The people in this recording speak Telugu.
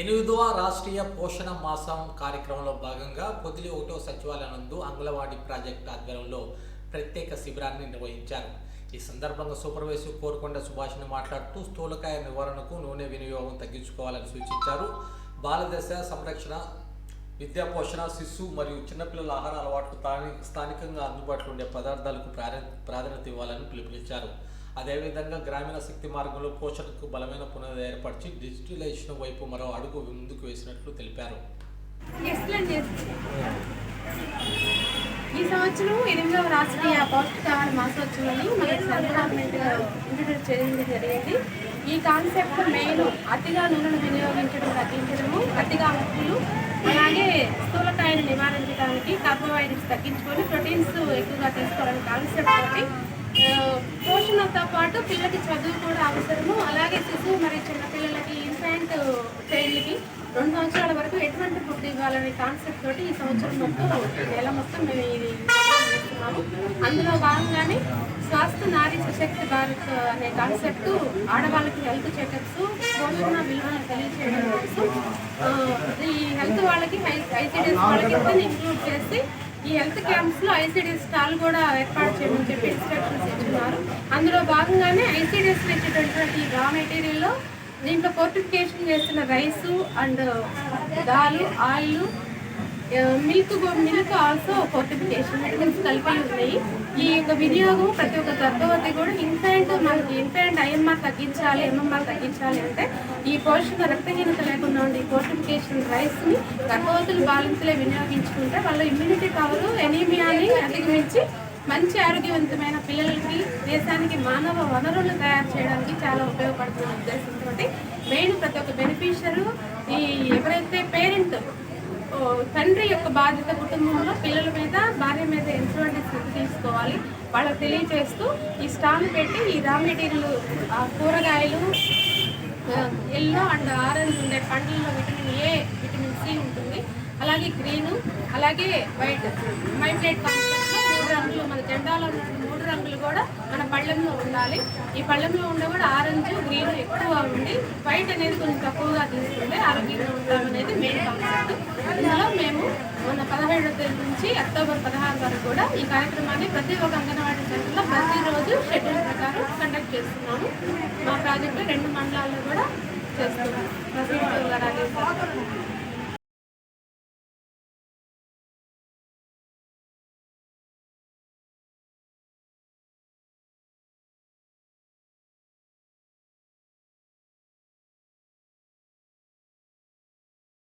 ఎనిమిదవ రాష్ట్రీయ పోషణ మాసం కార్యక్రమంలో భాగంగా పొదిలి ఒకటో సచివాలయం నందు అంగలవాడి ప్రాజెక్టు ఆధ్వర్యంలో ప్రత్యేక శిబిరాన్ని నిర్వహించారు. ఈ సందర్భంగా సూపర్వైజర్ కోరుకొండ సుభాష్ని మాట్లాడుతూ స్థూలకాయ నివారణకు నూనె వినియోగం తగ్గించుకోవాలని సూచించారు. బాలదశ సంరక్షణ విద్యా పోషణ శిశు మరియు చిన్నపిల్లల ఆహార అలవాట్లు స్థానికంగా అందుబాటులో ఉండే పదార్థాలకు ప్రాధాన్యత ఇవ్వాలని పిలుపునిచ్చారు. అదేవిధంగా గ్రామీణ శక్తి మార్గంలో పోషణకు బలమైన పునాది ఏర్పరిచి డిజిటలైజేషన్ వైపు మరో అడుగు ముందుకు వేసినట్లు తెలిపారు. ఈ సంవత్సరం ఎనిమిదవ రాష్ట్రీయ పౌష్టికాహార మాసోత్సవాన్ని మనకి సెంట్రల్ ఇంట్రడ్యూస్ చేయడం జరిగింది. ఈ కాన్సెప్ట్ మెయిన్ అతిగా నూనెను వినియోగించడం తగ్గించడము అతిగా ఉప్పులు అలాగే స్థూలకాయను నివారించడానికి కార్బోహైడ్రేట్స్ తగ్గించుకొని ప్రోటీన్స్ ఎక్కువగా తీసుకోవాలని కాన్సెప్ట్ తోటి తో పాటు పిల్లకి చదువు కూడా అవసరము. అలాగే శిశువు మరి చిన్నపిల్లలకి ఇన్ఫాంట్ చైల్డ్కి రెండు సంవత్సరాల వరకు ఎటువంటి ఫుడ్ ఇవ్వాలనే కాన్సెప్ట్ తోటి ఈ సంవత్సరం మొత్తం నెల మొత్తం మేము ఇది చేస్తున్నాము. అందులో భాగంగానే స్వాస్థ నారీ సశక్తి భారత్ అనే కాన్సెప్ట్ ఆడవాళ్ళకి హెల్త్ చెకప్స్ పోషణ విలువను తెలియచేయడం కోసం ఈ హెల్త్ వాళ్ళకి ఐసీడీఎస్ వాళ్ళకి ఇంక్లూడ్ చేసి ఈ హెల్త్ క్యాంప్స్లో ఐసీడీఎస్ స్టాల్ కూడా ఏర్పాటు చేయమని చెప్పి ఇన్స్ట్రక్షన్స్ ఇచ్చినారు అందులో భాగంగానే ఐసీడీఎస్ ఇచ్చేటటువంటి రా మెటీరియల్లో దీంట్లో ఫోర్టిఫికేషన్ చేస్తున్న rice and dal oil milk milk also fortification vitamins కలిపి ఉన్నాయి. ఈ యొక్క వినియోగం ప్రతి ఒక్క గర్భవతి కూడా ఇన్ఫాంట్ మనకి ఇన్ఫాంట్ ఐఎంఆర్ తగ్గించాలి ఎంఎంఆర్ తగ్గించాలి అంటే ఈ పోషణ రక్తహీనత లేకుండా ఉండే ఈ ఫోర్టిఫికేషన్ రైస్ని గర్భవతులు బాలింతలే వినియోగించుకుంటే వాళ్ళ ఇమ్యూనిటీ పవర్ ఎనీమియాని అధిగమించి మంచి ఆరోగ్యవంతమైన పిల్లలకి దేశానికి మానవ వనరులు తయారు చేయడానికి చాలా ఉపయోగపడుతున్న ఉద్దేశంతో మెయిన్ ప్రతి ఒక్క బెనిఫిషరు ఈ ఎవరైతే తండ్రి యొక్క బాధ్యత కుటుంబంలో పిల్లల మీద భార్య మీద ఎటువంటి స్థితి తీసుకోవాలి. వాళ్ళకి తెలియజేస్తూ ఈ స్టాల్ పెట్టి ఈ రా మెటీరియల్ కూరగాయలు ఎల్లో అండ్ ఆరెంజ్ ఉండే పండ్లలో విటమిన్ ఏ విటమిన్ సి ఉంటుంది. అలాగే గ్రీను అలాగే వైట్. మై కాన్సెప్ట్లో మూడు రంగులు మన జెండాలో ఉన్న మూడు రంగులు కూడా మన పళ్ళెంలో ఉండాలి. ఈ పళ్ళెంలో ఉండే కూడా ఆరెంజ్ గ్రీన్ ఎక్కువ ఉండి వైట్ అనేది కొంచెం తక్కువగా తీసుకుంటే ఆరోగ్యంగా ఉంటామనేది మెయిన్ మేము మొన్న తేదీ నుంచి అక్టోబర్ పదహారు వరకు కూడా ఈ కార్యక్రమాన్ని ప్రతి ఒక్క అంగన్వాడీ సెంటర్లో ప్రతిరోజు షెడ్యూల్ ప్రకారం కండక్ట్ చేస్తున్నాము. మా ప్రాజెక్టు రెండు మండలాల్లో కూడా చేస్తున్నాము. ప్రతి